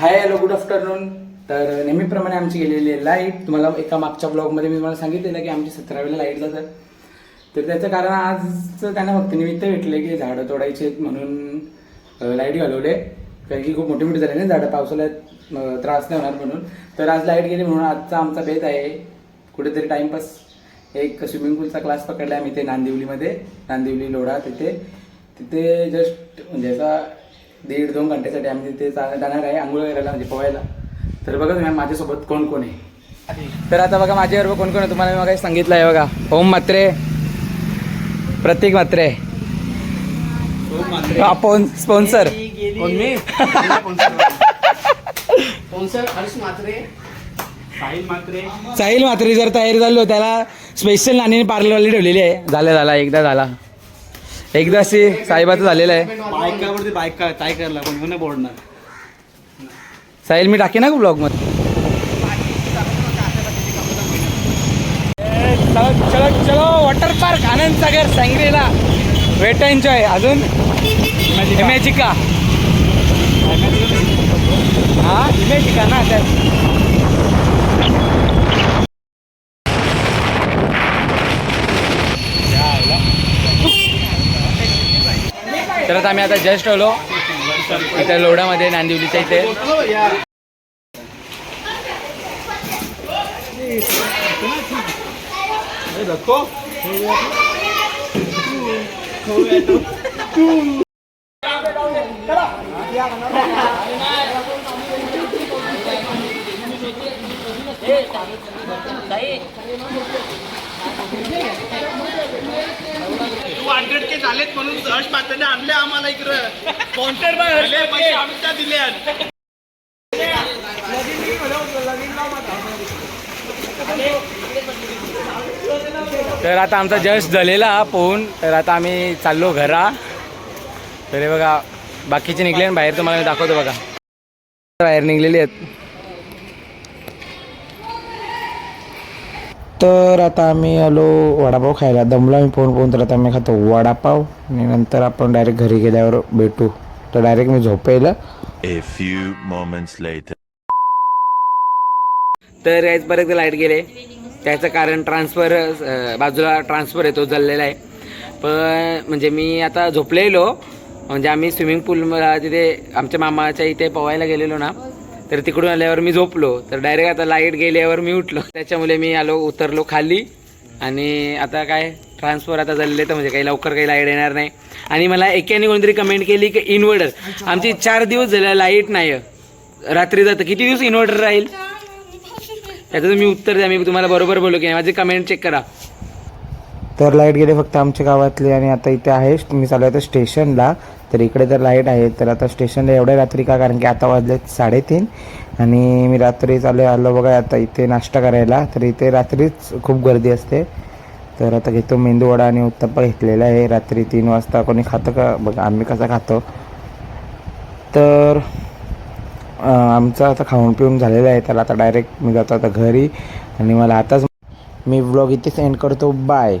Hi hello good afternoon तर नेहमीप्रमाणे आमची गेलेली आहे लाइट तुम्हाला एका मागच्या ब्लॉगमध्ये मी तुम्हाला सांगितलेलं की आमची सतरावीला लाइट जातात. तर त्याचं कारण आज त्यांना फक्त निमित्त भेटले की झाडं तोडायची आहेत म्हणून लाइट घालवले. कारण की खूप मोठी मोठी झाली ना झाडं पावसाळ्यात त्रास नाही होणार म्हणून. तर आज लाइट गेली म्हणून आजचा आमचा बेत आहे. कुठेतरी टाइमपास. एक स्विमिंग पूलचा क्लास पकडला आम्ही ते नांदिवलीमध्ये. नांदिवली लोढा तिथे. तिथे जस्ट म्हणजे असा दीड दोन घंट्यासाठी आम्ही तिथे जाणार आहे आंघोळ करायला म्हणजे पोहायला. तर बघा तुम्ही माझ्यासोबत कोण कोण आहे? तर आता बघा माझ्याबरोबर कोण कोण आहे? तुम्हाला मी काही सांगितलं आहे बघा. ओम म्हात्रे प्रतीक म्हात्रे आपण स्पॉन्सर. कोण मी? स्पॉन्सर हर्ष मात्रे. साहिल मात्रे. जर तयारी झालो त्याला स्पेशल नाणीने पार्लरवाली ठेवलेली आहे. झालं झाला एकदा झाला. एकदा अशी साहेबाचं झालेलं आहे. बायकावरती बायका काय करला कोण नाही बोलणार साहिल मी टाके ना ब्लॉगमध्ये? चलो चलो चलो वॉटर पार्क आनंद सागर सांगलीला. वेट एन्जॉय अजून? इमॅजिका हा इमॅजिका ना त्यात तर आता आम्ही आता जस्ट आलो. इथे लोडामध्ये नांदिवलीच्या इथे. वाटगडके झालेत म्हणून हर्ष मात्रेने आणले आम्हाला इकडं. स्पॉन्सर बाय हर्ष पैसे आम्ही त्या दिले तर आता आमचा जस्ट झालेला पोहून तर आता आम्ही चाललो घरा. तर हे बघा बाकीचे निघले बाहेर तुम्हाला मी दाखवतो बघा. बाहेर निघलेली आहेत. तर आता आम्ही आलो वडापाव खायला. दमलो आम्ही पोहून पोहून तर आता आम्ही खातो वडापाव. आणि नंतर आपण डायरेक्ट घरी गेल्यावर भेटू. तर डायरेक्ट मी later. तर याचपर्यंत लाइट गेले. त्याचं कारण ट्रान्सफर बाजूला ट्रान्सफर आहे तो चाललेला आहे. पण म्हणजे मी आता झोपलेलो. म्हणजे आम्ही स्विमिंग पूल तिथे आमच्या मामाच्या इथे पोहायला गेलेलो ना. तर तिकडून आल्यावर मी झोपलो. तर डायरेक्ट आता लाइट गेल्यावर मी उठलो. त्याच्यामुळे मी आलो उतरलो खाली. आणि आता काय? ट्रान्सफर आता झालेले तर म्हणजे काही लवकर काही लाइट येणार नाही. आणि मला एकाने कोणतरी कमेंट केली की इन्व्हर्टर आमची चार दिवस झाले लाइट नाही रात्री जातं. किती दिवस इन्व्हर्टर राहील? त्याचं तुम्ही उत्तर द्या. मी तुम्हाला बरोबर बोलू की माझे कमेंट चेक करा. तर लाइट गेले फक्त आमच्या गावातली आणि आता इथे आहे. मी चालू आहे स्टेशनला. तर इकडे तर लाइट आहे. तर आता स्टेशनला एवढ्या रात्री का? कारण की आता वाजले साडेतीन. आणि मी रात्री चालू आलो बघा आता इथे नाश्ता करायला. तर इथे रात्रीच खूप गर्दी असते. तर आता घेतो मेंदू वडा आणि उत्तप्पा घेतलेला आहे. रात्री तीन वाजता कोणी खातं का? बघा आम्ही कसा खातो. तर आमचं आता खाऊन पिऊन झालेलं आहे. तर आता डायरेक्ट मी जातो आता घरी. आणि मला आताच मी ब्लॉग इथेच एंड करतो. बाय